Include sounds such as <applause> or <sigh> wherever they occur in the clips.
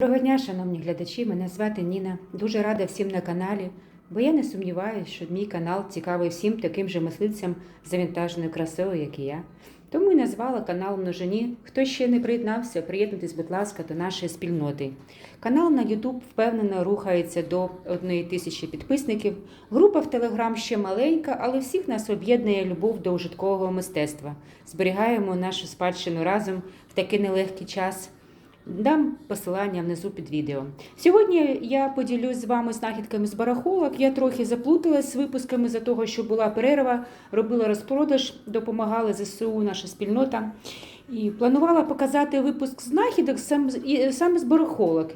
Доброго дня, шановні глядачі. Мене звати Ніна. Дуже рада всім на каналі, бо я не сумніваюся, що мій канал цікавий всім таким же мисливцям за вінтажною красою, як і я. Тому і назвала канал Множині. Хто ще не приєднався, приєднуйтесь, будь ласка, до нашої спільноти. Канал на YouTube впевнено рухається до одної тисячі підписників. Група в Телеграм ще маленька, але всіх нас об'єднує любов до ужиткового мистецтва. Зберігаємо нашу спадщину разом в такий нелегкий час. Дам посилання внизу під відео. Сьогодні я поділюсь з вами знахідками з барахолок. Я трохи заплуталась з випусками за того, що була перерва, робила розпродаж, допомагала ЗСУ, наша спільнота. І планувала показати випуск знахідок саме з барахолок.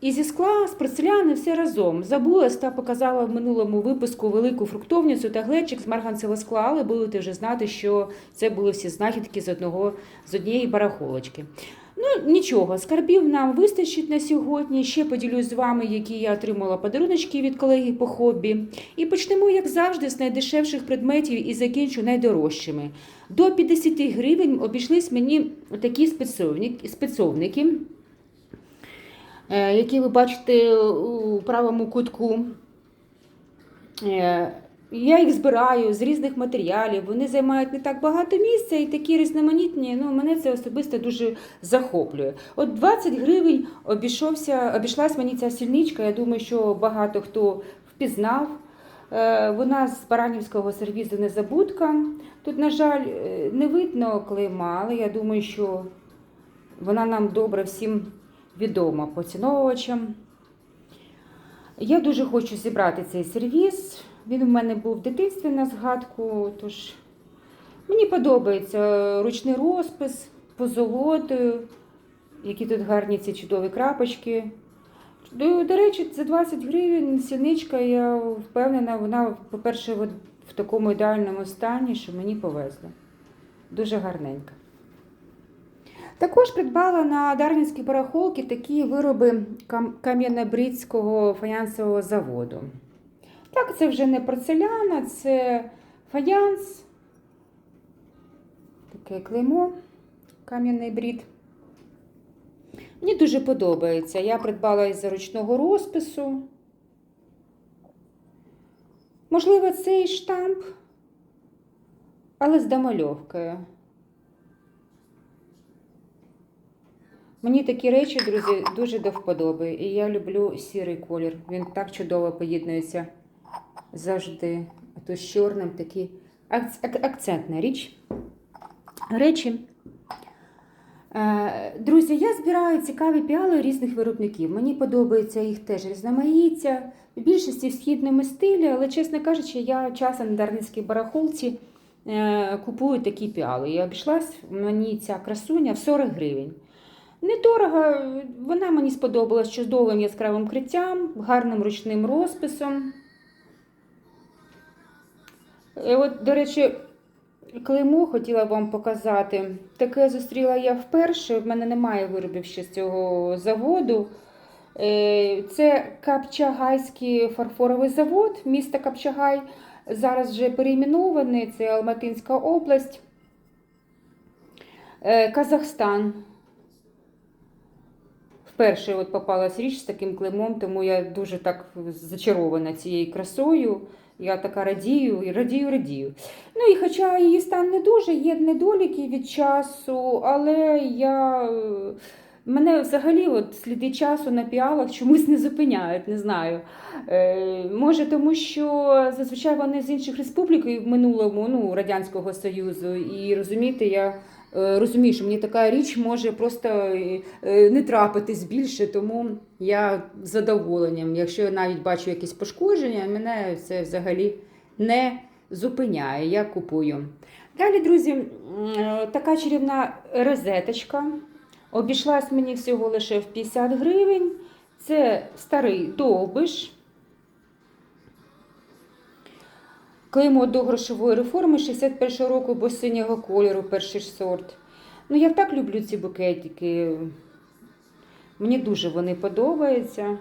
І зі скла, з порцеляни, все разом. Забулась та показала в минулому випуску велику фруктовницю та глечик з марганцевого скла, але будете вже знати, що це були всі знахідки з одного з однієї барахолочки. Ну, нічого, скарбів нам вистачить на сьогодні. Ще поділюсь з вами, які я отримала подаруночки від колеги по хобі. І почнемо, як завжди, з найдешевших предметів і закінчу найдорожчими. До 50 гривень обійшлись мені такі спецовники, е, які ви бачите у правому кутку. Я їх збираю з різних матеріалів, вони займають не так багато місця і такі різноманітні. Ну, мене це особисто дуже захоплює. От 20 гривень обійшовся, обійшлась мені ця сільничка. Я думаю, що багато хто впізнав. Е, Вона з Баранівського сервізу Незабудка. Тут, на жаль, е, не видно клейма, але я думаю, що вона нам добре всім відома поціновувачам. Я дуже хочу зібрати цей сервіс. Він у мене був в дитинстві на згадку, тож мені подобається ручний розпис, позолотою, які тут гарні ці чудові крапочки. До, до речі, за 20 гривень сільничка, я впевнена, вона, по-перше, в такому ідеальному стані, що мені повезло. Дуже гарненька. Також придбала на Дарвінській барахолці такі вироби кам- Кам'янобрідського фаянсового заводу. Так, це вже не порцеляна, це фаянс. Таке клеймо, кам'яний брід. Мені дуже подобається. Я придбала із ручного розпису. Можливо, це і штамп, але з домальовкою. Мені такі речі, друзі, дуже до вподоби. І я люблю сірий колір. Він так чудово поєднується завжди. А то з чорним такий акцентна річ. Речі. Е, Друзі, я збираю цікаві піали різних виробників. Мені подобається їх теж різноманіття, в більшості в східному стилі, але, чесно кажучи, я часом на Дарницькій барахолці е, купую такі піали. І обійшлась мені ця красуня в 40 гривень. Недорого, вона мені сподобалась чудовим яскравим криттям, гарним ручним розписом. От, до речі, клеймо хотіла вам показати. Таке зустріла я вперше. В мене немає виробів ще з цього заводу. Е, Це Капчагайський фарфоровий завод, місто Капчагай. Зараз вже перейменований, це Алматинська область, Е, Казахстан. Вперше от попалась річ з таким клеймом, тому я дуже так зачарована цією красою. Я така радію, і радію, радію. Ну і хоча її стан не дуже, є недоліки від часу, але я. е, Мене взагалі от сліди часу на піалах чомусь не зупиняють, не знаю. Е, може, тому що зазвичай вони з інших республік в минулому ну, Радянського Союзу. І розумієте, я розумію, що мені така річ може просто е, е, не трапитись більше, тому я з задоволенням, якщо я навіть бачу якісь пошкодження, мене це взагалі не зупиняє. Я купую. Далі, друзі, е, така чарівна розеточка. Обійшлась мені всього лише в 50 гривень. Це старий довбиш. Клеймо до грошової реформи 61 року, бо синього кольору, перший сорт. Ну, я так люблю ці букетики. Мені дуже вони подобаються.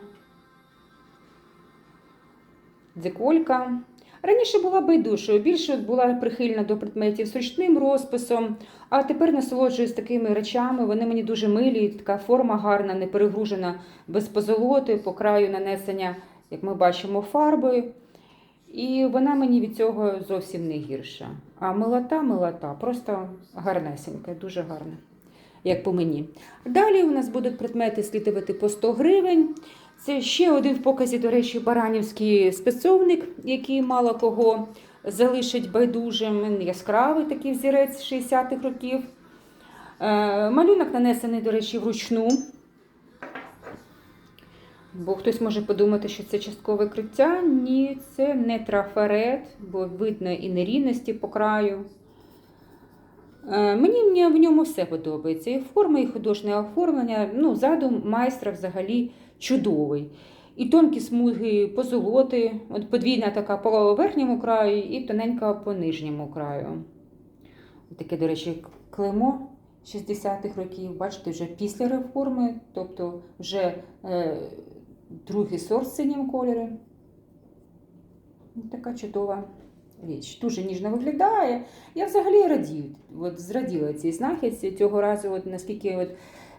Дзиколька. Раніше була байдужою, більше була прихильна до предметів з ручним розписом, а тепер насолоджуюсь такими речами. Вони мені дуже милі, така форма гарна, не перегружена без позолоти, по краю нанесення, як ми бачимо, фарби. І вона мені від цього зовсім не гірша. А милота, милота, просто гарнесенька, дуже гарна, як по мені. Далі у нас будуть предмети слідувати по 100 гривень. Це ще один в показі, до речі, баранівський спецовник, який мало кого залишить байдужим. Яскравий такий взірець 60-х років. Е, Малюнок нанесений, до речі, вручну. Бо хтось може подумати, що це часткове криття. Ні, це не трафарет, бо видно і нерівності по краю. Е, Мені в ньому все подобається. І форма, і художнє оформлення. Ну, задум майстра взагалі чудовий. І тонкі смуги позолоти, от подвійна така по верхньому краю і тоненька по нижньому краю. Таке, до речі, клеймо 60-х років, бачите, вже після реформи, тобто вже е, другий сорт в синім кольорі. Така чудова річ. Дуже ніжно виглядає. Я взагалі радію, от зраділа цій знахідці цього разу, от наскільки от,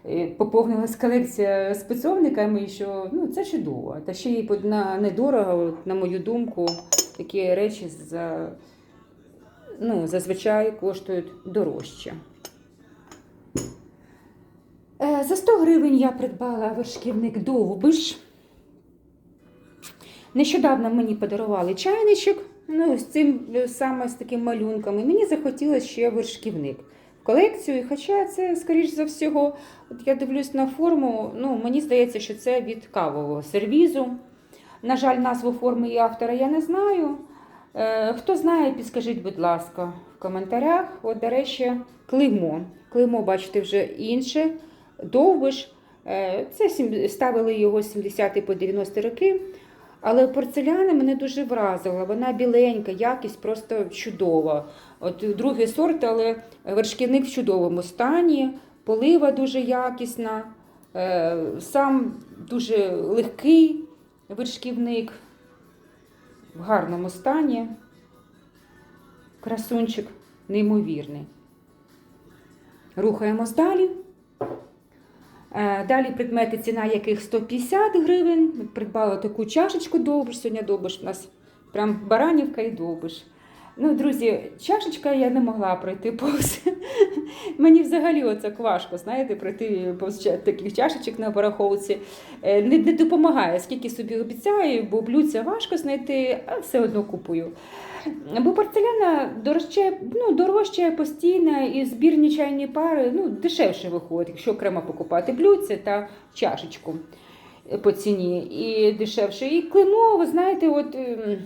е, поповнилась колекція спецовниками, що ну, це чудово. Та ще й на недорого, на мою думку, такі речі за, ну, зазвичай коштують дорожче. Е, За 100 гривень я придбала вершківник довбиш. Нещодавно мені подарували чайничок, ну, з цим е, саме з таким малюнком. І мені захотілося ще вершківник в колекцію. Хоча це, скоріш за всього, от я дивлюсь на форму, ну, мені здається, що це від кавового сервізу. На жаль, назву форми і автора я не знаю. Е, Хто знає, підскажіть, будь ласка, в коментарях. От, до речі, клеймо. Клеймо, бачите, вже інше. Довбиш. Е, Це ставили його з 70 по 90 роки. Але порцеляна мене дуже вразила. Вона біленька, якість просто чудова. От другий сорт, але вершківник в чудовому стані, полива дуже якісна, е, сам дуже легкий вершківник в гарному стані. Красунчик неймовірний. Рухаємось далі. Е, Далі предмети, ціна яких 150 гривень. Придбала таку чашечку довбиш. Сьогодні довбиш у нас прям баранівка і довбиш. Ну, друзі, чашечка я не могла пройти повз. Мені взагалі оце важко, знаєте, пройти повз таких чашечок на барахолці. Е, Не, не допомагає, скільки собі обіцяю, бо блюдця важко знайти, а все одно купую. Бо порцеляна дорожчає, ну, дорожчає постійно, і збірні чайні пари ну, дешевше виходить, якщо окремо покупати блюдце та чашечку по ціні. І дешевше. І клеймо, ви знаєте, от ем,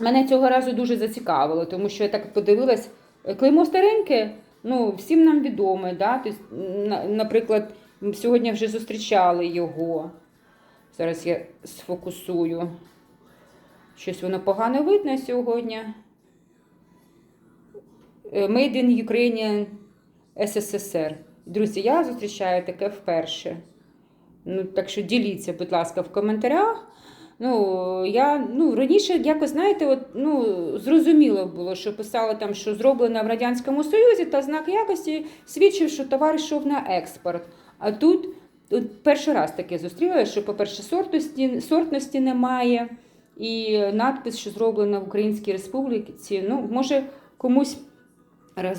мене цього разу дуже зацікавило, тому що я так подивилась, е, клеймо стареньке, ну, всім нам відоме. Да? Тобто, наприклад, сьогодні вже зустрічали його. Зараз я сфокусую. Щось воно погано видно сьогодні. Е, Made in Ukrainian SSSR. Друзі, я зустрічаю таке вперше. Ну, так що діліться, будь ласка, в коментарях. Ну, я ну, раніше якось, знаєте, от, ну, зрозуміло було, що писали там, що зроблено в Радянському Союзі, та знак якості свідчив, що товар йшов на експорт. А тут, тут перший раз таке зустріла, що, по-перше, сортності, сортності немає, і надпис, що зроблено в Українській Республіці. Ну, може, комусь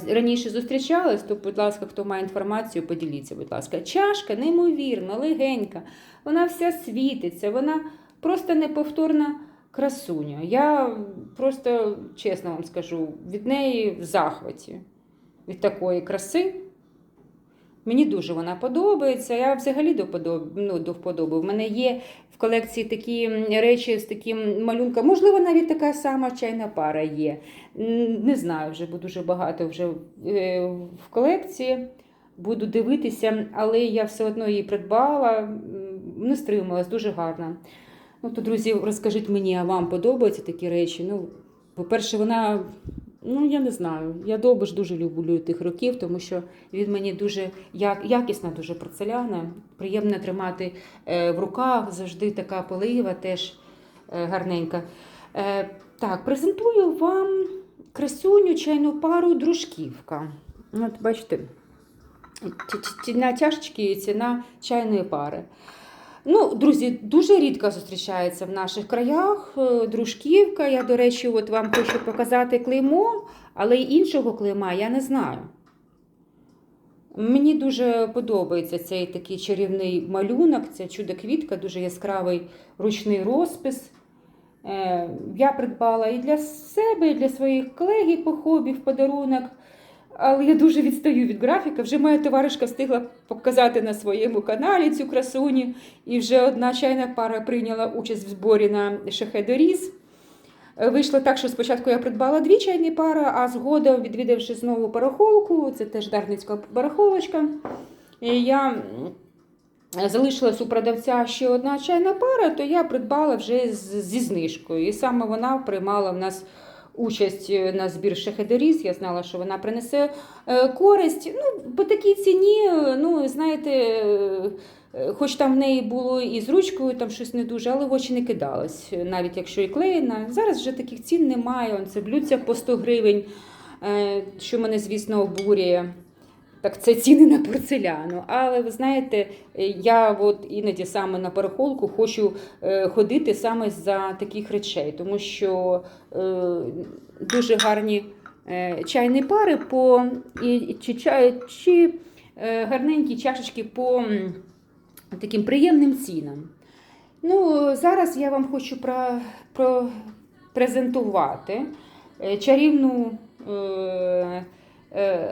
раніше зустрічались, то, будь ласка, хто має інформацію, поділіться, будь ласка. Чашка неймовірно, легенька, вона вся світиться, вона просто неповторна красуня. Я просто, чесно вам скажу, від неї в захваті, від такої краси. Мені дуже вона подобається. Я взагалі до подоб... ну, до вподоби. В мене є в колекції такі речі з таким малюнком. Можливо, навіть така сама чайна пара є. Не знаю вже, бо дуже багато вже е, в колекції. Буду дивитися, але я все одно її придбала, не стрималась, дуже гарна. Ну, то, друзі, розкажіть мені, а вам подобаються такі речі? Ну, по-перше, вона, ну я не знаю. Я довбиш дуже люблю тих років, тому що він мені дуже якісна, дуже порцеляна. Приємно тримати е, в руках, завжди така полива, теж е, гарненька. Е, Так, презентую вам красуню чайну пару дружківка. От бачите, чашечки і ціна чайної пари. Ну, друзі, дуже рідко зустрічається в наших краях е, дружківка. Я, до речі, от вам хочу показати клеймо, але іншого клейма я не знаю. Мені дуже подобається цей такий чарівний малюнок, ця чудо-квітка, дуже яскравий ручний розпис. Е, Я придбала і для себе, і для своїх колег по хобі в подарунок. Але я дуже відстаю від графіка. Вже моя товаришка встигла показати на своєму каналі цю красуню. І вже одна чайна пара прийняла участь в зборі на шахедоріз. Е, Вийшло так, що спочатку я придбала дві чайні пари, а згодом, відвідавши знову барахолку, це теж дарницька барахолочка, я залишилась у продавця ще одна чайна пара, то я придбала вже зі знижкою. І саме вона приймала в нас участь е, на збір шахедоріз. Я знала, що вона принесе е, користь. Ну, по такій ціні, е, ну, знаєте, хоч там в неї було і з ручкою там щось не дуже, але в очі не кидалось, навіть якщо і клеєна. Зараз вже таких цін немає. Це блюдця по 100 гривень, що мене, звісно, обурює. Так це ціни на порцеляну. Але ви знаєте, я от іноді саме на барахолку хочу е, ходити саме за таких речей, тому що е, дуже гарні е, чайні пари по і, чи, чай, чи гарненькі чашечки по таким приємним цінам. Ну, зараз я вам хочу про, про презентувати чарівну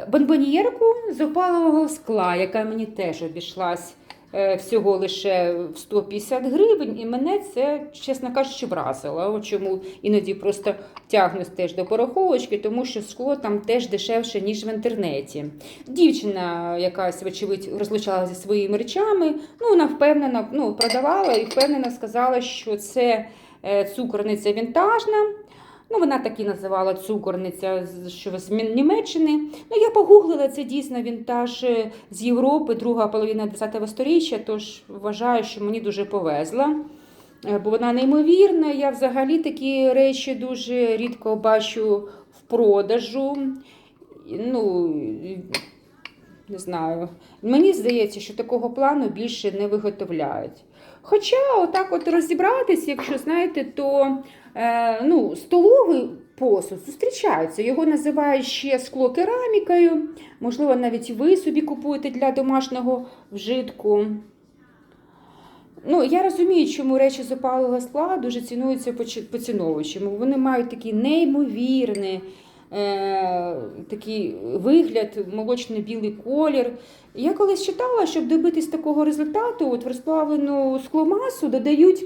бонбоньєрку з опалового скла, яка мені теж обійшлась е, всього лише в 150 гривень, і мене це, чесно кажучи, вразило. Чому іноді просто тягнусь теж до пороховочки, тому що скло там теж дешевше, ніж в інтернеті. Дівчина якась, вочевидь, розлучалася зі своїми речами. Ну, вона впевнена, ну, продавала і впевнено сказала, що це е, цукорниця вінтажна. Ну, вона так і називала цукорниця, що з Німеччини. Ну, я погуглила, це дійсно вінтаж е, з Європи, друга половина 10-го сторіччя, тож вважаю, що мені дуже повезло. Е, Бо вона неймовірна. Я взагалі такі речі дуже рідко бачу в продажу. Ну, не знаю. Мені здається, що такого плану більше не виготовляють. Хоча, отак от розібратись, якщо знаєте, то е, ну, столовий посуд зустрічається. Його називають ще скло керамікою. Можливо, навіть ви собі купуєте для домашнього вжитку. Ну, я розумію, чому речі з опалого скла дуже цінуються поціновувачами. Вони мають такий неймовірний е, такий вигляд, молочно-білий колір. Я колись читала, щоб добитись такого результату, от в розплавлену скломасу додають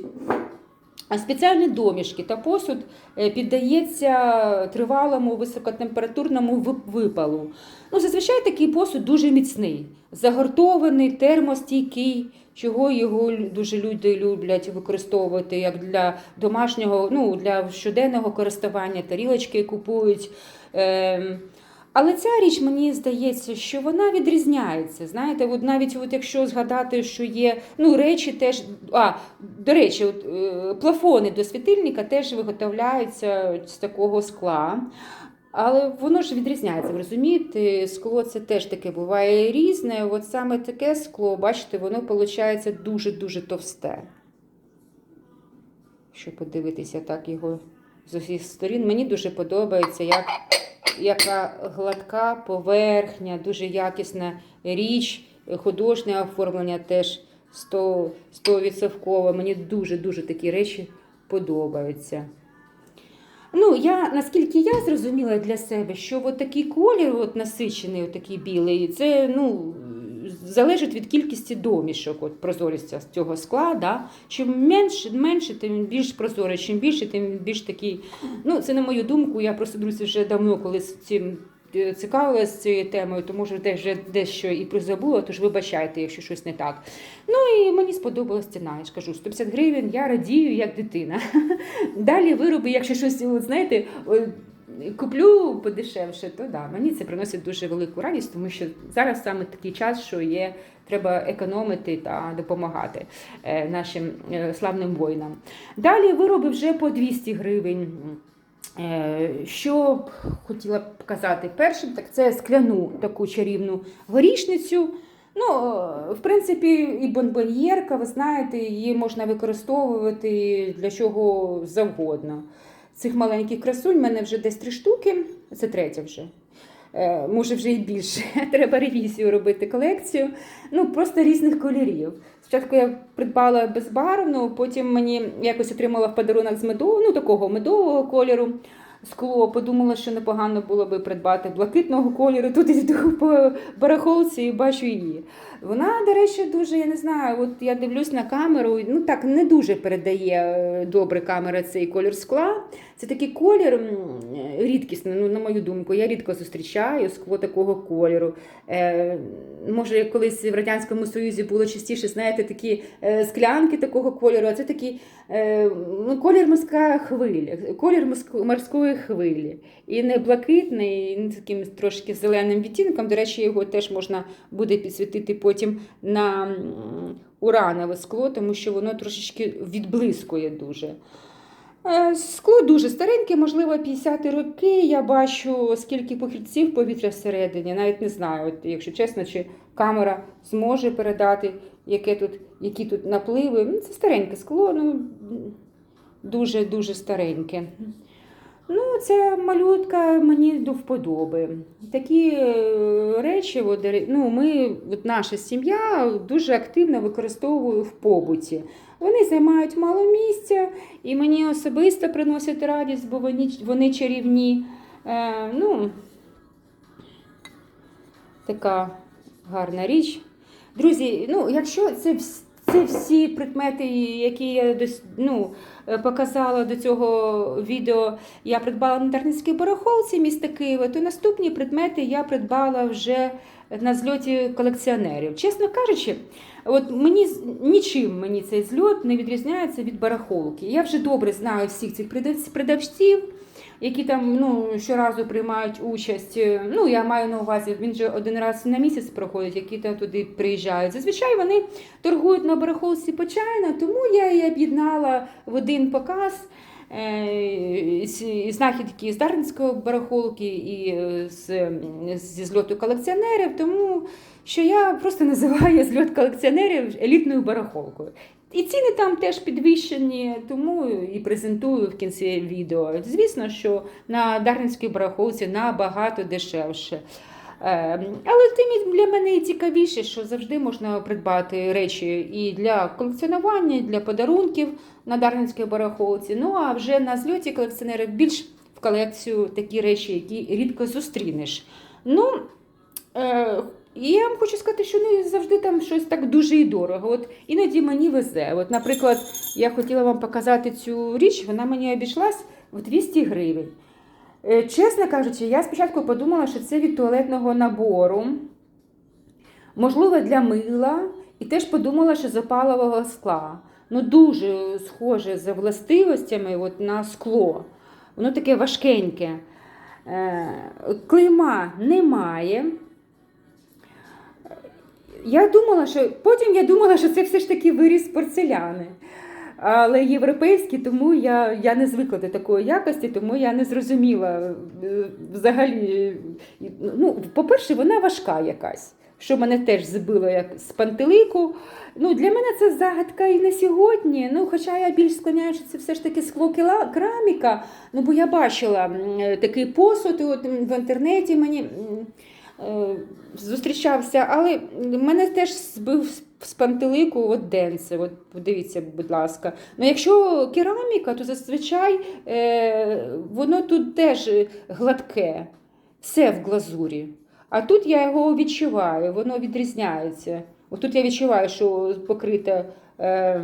спеціальні домішки та посуд е, піддається тривалому високотемпературному випалу. Ну, зазвичай такий посуд дуже міцний, загортований, термостійкий, чого його дуже люди люблять використовувати як для домашнього, ну, для щоденного користування, тарілочки купують. Ем, але ця річ мені здається, що вона відрізняється. Знаєте, от навіть от якщо згадати, що є ну, речі теж. А, до речі, от, е, плафони до світильника теж виготовляються з такого скла. Але воно ж відрізняється, розумієте, скло це теж таке буває різне. От саме таке скло, бачите, воно виходить дуже-дуже товсте. Щоб подивитися так його з усіх сторін. Мені дуже подобається, як яка гладка поверхня, дуже якісна річ, художнє оформлення теж 100%. 100%. Мені дуже-дуже такі речі подобаються. Ну, я, наскільки я зрозуміла для себе, що от такий колір, от насичений, от такий білий, це ну, залежить від кількості домішок, от прозорістя з цього скла. Да? Чим менше, менше, тим більш прозорий, чим більше, тим більш такий. Ну, це на мою думку, я просто друзі вже давно коли з цим е, цікавилася цією темою, то може вже дещо і призабула, тож вибачайте, якщо щось не так. Ну і мені сподобалась ціна. Я ж кажу, 150 гривень, я радію як дитина. <laughs> Далі вироби, якщо щось, знаєте, куплю подешевше, то да, мені це приносить дуже велику радість, тому що зараз саме такий час, що є, треба економити та допомагати е, нашим е, славним воїнам. Далі вироби вже по 200 гривень. Е, Що б хотіла показати першим, так це скляну таку чарівну горішницю. Ну, в принципі, і бонбоньєрка, ви знаєте, її можна використовувати для чого завгодно. Цих маленьких красунь в мене вже десь три штуки, це третя вже. Е, Може, вже і більше. <laughs> Треба ревізію робити колекцію. Ну, просто різних кольорів. Спочатку я придбала безбарвну, потім мені якось отримала в подарунок з медового, ну такого медового кольору скло. Подумала, що непогано було би придбати блакитного кольору. Тут йду по барахолці і бачу її. Вона, до речі, дуже, я не знаю, от я дивлюсь на камеру, ну так не дуже передає е, добре камера цей колір скла. Це такий колір рідкісний, ну, на мою думку. Я рідко зустрічаю скло такого кольору. Е, може, колись в Радянському Союзі було частіше, знаєте, такі е, склянки такого кольору, а це такий е, ну, колір морська хвиля, колір морсько- морської хвилі. І не блакитний, і не таким трошки зеленим відтінком. До речі, його теж можна буде підсвітити потім на уранове скло, тому що воно трошечки відблискує дуже. Е, Скло дуже стареньке, можливо, 50 роки. Я бачу, скільки похильців повітря всередині. Навіть не знаю, от, якщо чесно, чи камера зможе передати, яке тут, які тут напливи. Ну, Це стареньке скло, ну дуже-дуже стареньке. Ну, ця малютка мені до вподоби. Такі е, речі, ну, ми, от наша сім'я дуже активно використовує в побуті. Вони займають мало місця, і мені особисто приносять радість, бо вони, вони чарівні. Е, ну, така гарна річ. Друзі, ну, якщо це, це всі предмети, які я ну, е, показала до цього відео, я придбала на Дарницькій барахолці міста Києва, то наступні предмети я придбала вже на зльоті колекціонерів. Чесно кажучи, от мені нічим мені цей зльот не відрізняється від барахолки. Я вже добре знаю всіх цих продавц- продавців. Які там ну, щоразу приймають участь. Е, Ну, я маю на увазі, він же один раз на місяць проходить, які там туди приїжджають. Зазвичай вони торгують на барахолці почайно, тому я і об'єднала в один показ е, знахідки з Дарницької барахолки і е, з, зі зльоту колекціонерів, тому що я просто називаю зльот колекціонерів елітною барахолкою. І ціни там теж підвищені, тому і презентую в кінці відео. Звісно, що на Дарницькій барахолці набагато дешевше. Е, Але тим для мене цікавіше, що завжди можна придбати речі і для колекціонування, і для подарунків на Дарницькій барахолці. Ну а вже на зльоті колекціонерів більш в колекцію такі речі, які рідко зустрінеш. Ну, е, і я вам хочу сказати, що не завжди там щось так дуже і дорого. От іноді мені везе. От, наприклад, я хотіла вам показати цю річ, вона мені обійшлась в 200 гривень. Е, Чесно кажучи, я спочатку подумала, що це від туалетного набору, можливо, для мила, і теж подумала, що з опалового скла. Ну, дуже схоже за властивостями от, на скло. Воно таке важкеньке. Е, Клейма немає. Я думала, що потім я думала, що це все ж таки виріс порцеляни. Але європейський, тому я, я не звикла до такої якості, тому я не зрозуміла е, взагалі. Ну, по-перше, вона важка якась, що мене теж збило як з пантелику. Ну, для мене це загадка і на сьогодні. Ну, хоча я більш склоняю, що це все ж таки скло кераміка. Ну, бо я бачила е, такий посуд от в інтернеті мені. Е, Зустрічався, але мене теж збив з пантелику от денце. От подивіться, будь ласка. Ну, якщо кераміка, то зазвичай е, воно тут теж гладке, все в глазурі. А тут я його відчуваю, воно відрізняється. От тут я відчуваю, що покрите е,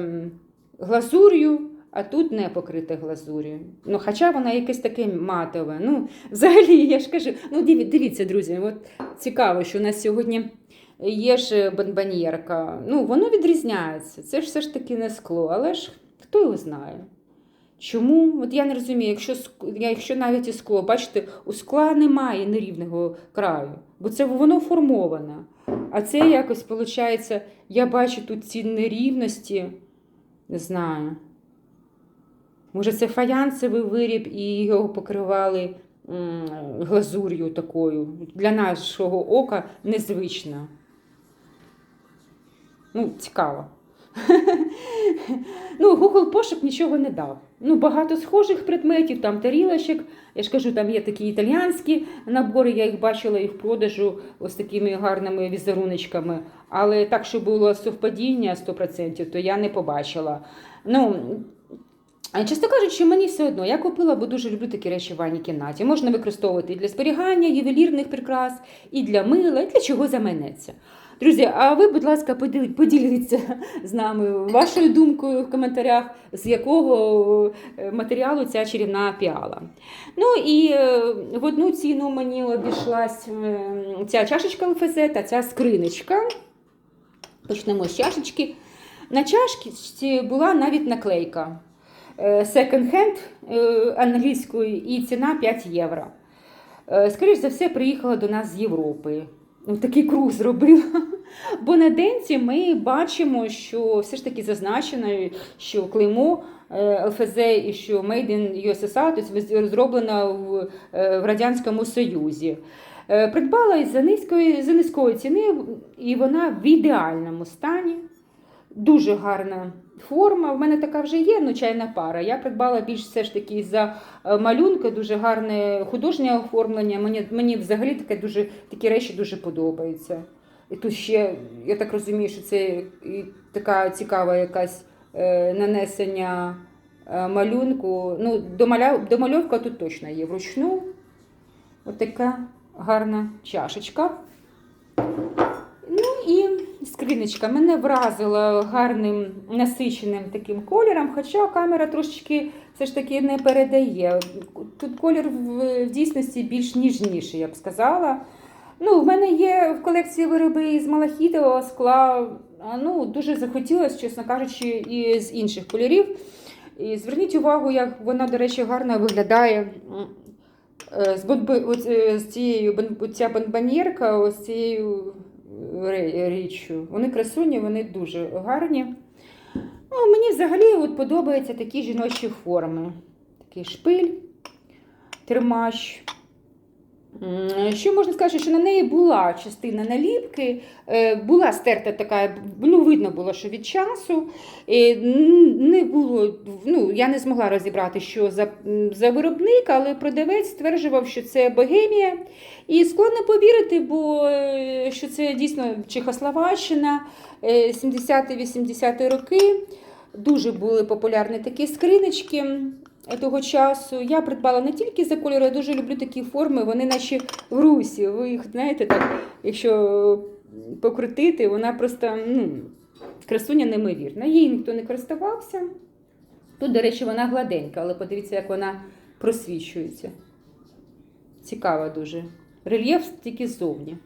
глазур'ю, а тут не покрите глазур'ю. Ну, хоча вона якесь таке матове. Ну, взагалі, <laughs> я ж кажу, ну дивіться, друзі, от цікаво, що у нас сьогодні є ж бонбоньєрка. Ну, воно відрізняється. Це ж все ж таки не скло, але ж хто його знає. Чому? От я не розумію, якщо, якщо навіть і скло, бачите, у скла немає нерівного краю, бо це воно формоване. А це якось, виходить, я бачу тут ці нерівності, не знаю. Може, це фаянсовий виріб і його покривали глазур'ю такою. Для нашого ока незвично. Ну, цікаво. <laughs> ну, Google пошук нічого не дав. Ну, багато схожих предметів, там тарілочок. Я ж кажу, там є такі італіянські набори, я їх бачила і в продажу ось такими гарними візеруночками. Але так, що було совпадіння 100%, то я не побачила. Ну, Чесно кажучи, мені все одно, я купила, бо дуже люблю такі речі в ванній кімнаті. Можна використовувати і для зберігання, ювелірних прикрас, і для мила, і для чого заманеться. Друзі, а ви, будь ласка, поділ- поділіться з нами вашою думкою в коментарях, з якого е, матеріалу ця чарівна піала. Ну і е, в одну ціну мені обійшлась ця чашечка ЛФЗ та ця скриничка. Почнемо з чашечки. На чашці була навіть наклейка е, англійською і ціна 5 євро. Е, Скоріш за все, приїхала до нас з Європи. Ну, Такий круг зробила. Бо на денці ми бачимо, що все ж таки зазначено, що клеймо е, ЛФЗ і що Made in USSR, тобто зроблено в, е, в Радянському Союзі. Придбала за низької, за низької ціни, і вона в ідеальному стані. Дуже гарна форма. В мене така вже є, ну чайна пара. Я придбала більш все ж таки за е, малюнки, дуже гарне художнє оформлення. Мені, мені взагалі таке дуже, такі речі дуже подобаються. І тут ще, я так розумію, що це така цікава якась е, нанесення е, малюнку. Ну, домаля, домальовка тут точно є вручну. Ось така гарна чашечка. Ну і скриночка мене вразила гарним насиченим таким кольором, хоча камера трошечки все ж таки не передає. Тут колір в, дійсності більш ніжніший, я б сказала. Ну, в мене є в колекції вироби із малахітового скла. Ну, дуже захотілося, чесно кажучи, і з інших кольорів. І зверніть увагу, як вона, до речі, гарно виглядає е, е, з цією ця бонбоньєрка, ось цією річчю. Вони красуні, вони дуже гарні. Ну, мені взагалі от подобаються такі жіночі форми. Такий шпиль, термащ. Що можна сказати, що на неї була частина наліпки, е, була стерта така, ну видно було, що від часу. Е, Не було, ну, я не змогла розібрати, що за, за виробник, але продавець стверджував, що це Богемія. І складно повірити, бо е, що це дійсно Чехословаччина, е, 70-80 роки. Дуже були популярні такі скринички того часу. Я придбала не тільки за кольору, я дуже люблю такі форми, вони наче в русі. Ви їх знаєте, так, якщо покрутити, вона просто ну, красуня неймовірна. Їй ніхто не користувався. Тут, до речі, вона гладенька, але подивіться, як вона просвічується. Цікава дуже. Рельєф тільки ззовні.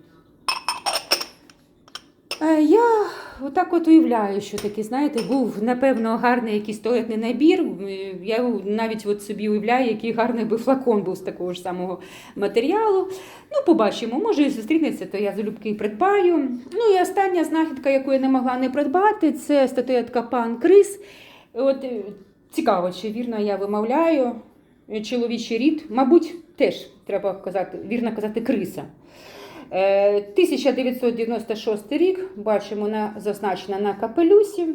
Е, Я отак от уявляю, що такий, знаєте, був, напевно, гарний якийсь туалетний набір. Я навіть от собі уявляю, який гарний би флакон був з такого ж самого матеріалу. Ну, побачимо, може і зустрінеться, то я залюбки придбаю. Ну і остання знахідка, яку я не могла не придбати, це статуетка пан Крис. От е, цікаво, чи вірно я вимовляю е, чоловічий рід, мабуть, теж треба казати, вірно казати криса. Е, 1996 рік, бачимо, на, зазначено на капелюсі.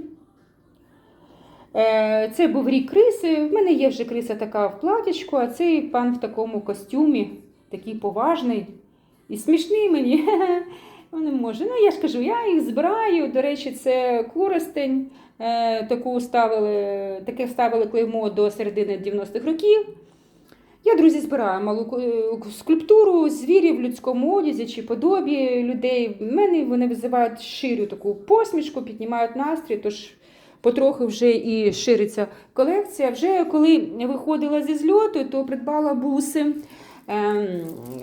Е, Це був рік криси. В мене є вже криса така в платячку, а цей пан в такому костюмі, такий поважний і смішний мені. <laughs> Ну, Не може. Ну, я ж кажу, я їх збираю. До речі, це користень. Е, Таку ставили, таке вставили клеймо до середини 90-х років. Я, друзі, збираю малу е, скульптуру звірів в людському одязі чи подобі людей. В мене вони визивають ширю таку посмішку, піднімають настрій, тож потрохи вже і шириться колекція. Вже коли виходила зі зльоту, то придбала буси. ем,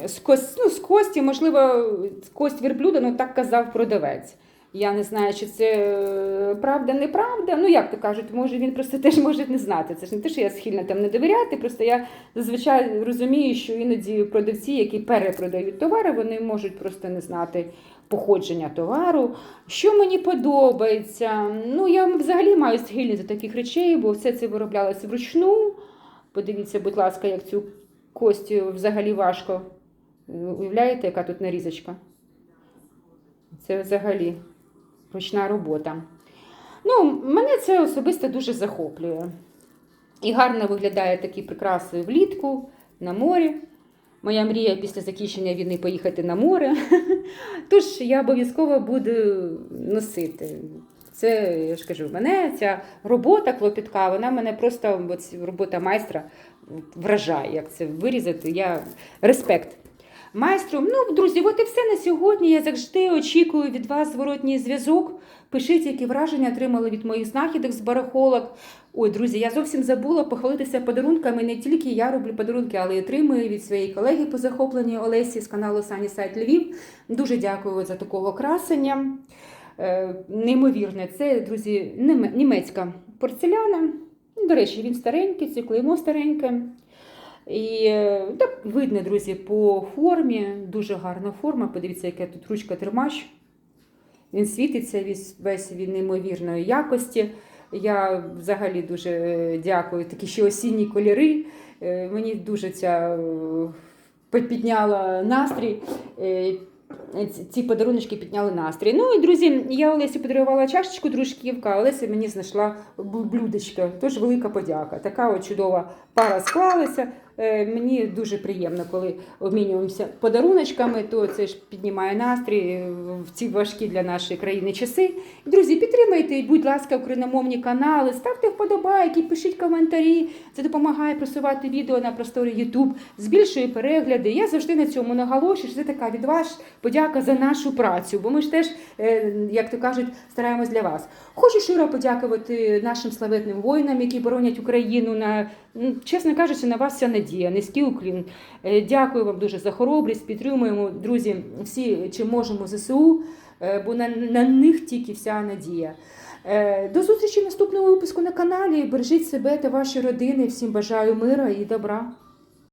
З, кость, ну, з кості, можливо, кость верблюда, ну так казав продавець. Я не знаю, чи це е, правда, неправда. Ну, як то кажуть, може він просто теж може не знати. Це ж не те, що я схильна там не довіряти. Просто я зазвичай розумію, що іноді продавці, які перепродають товари, вони можуть просто не знати походження товару. Що мені подобається? Ну, я взагалі маю схильність до таких речей, бо все це вироблялося вручну. Подивіться, будь ласка, як цю костю взагалі важко. Уявляєте, яка тут нарізочка? Це взагалі ручна робота. Ну, мене це особисто дуже захоплює. І гарно виглядає такі прикраси влітку на морі. Моя мрія після закінчення війни поїхати на море. <laughs> Тож я обов'язково буду носити. Це, я ж кажу, мене ця робота клопітка, вона мене просто, робота майстра вражає, як це вирізати. Я респект майстру. Ну, друзі, от і все на сьогодні. Я завжди очікую від вас зворотній зв'язок. Пишіть, які враження отримали від моїх знахідок з барахолок. Ой, друзі, я зовсім забула похвалитися подарунками. Не тільки я роблю подарунки, але й отримую від своєї колеги по захопленню Олесі з каналу Сані Сайт Львів. Дуже дякую за такого красення. Е, Неймовірне, це, друзі, німецька порцеляна. До речі, він старенький, це клеймо стареньке. І е, так видно, друзі, по формі, дуже гарна форма. Подивіться, яка тут ручка тримач. Він світиться весь, він неймовірної якості. Я взагалі дуже е, дякую. Такі ще осінні кольори. Е, Мені дуже ця підняла настрій. Ці- подаруночки підняли настрій. Ну і друзі, я Олесі подарувала чашечку дружківка, а Олеся мені знайшла бл- блюдечко. Тож велика подяка. Така от чудова пара склалася. Е, Мені дуже приємно, коли обмінюємося подаруночками, то це ж піднімає настрій е, в ці важкі для нашої країни часи. Друзі, підтримайте, будь ласка, україномовні канали, ставте вподобайки, пишіть коментарі. Це допомагає просувати відео на просторі YouTube, збільшує перегляди. Я завжди на цьому наголошую. що Це така від вас подяка за нашу працю, бо ми ж теж, е, як то кажуть, стараємось для вас. Хочу щиро подякувати нашим славетним воїнам, які боронять Україну. На чесно кажучи, на вас вся надія. Низький уклін. Е, Дякую вам дуже за хоробрість. Підтримуємо, друзі, всі, чи можемо ЗСУ, е, бо на, на них тільки вся надія. Е, До зустрічі в наступному випуску на каналі. Бережіть себе та ваші родини. Всім бажаю мира і добра.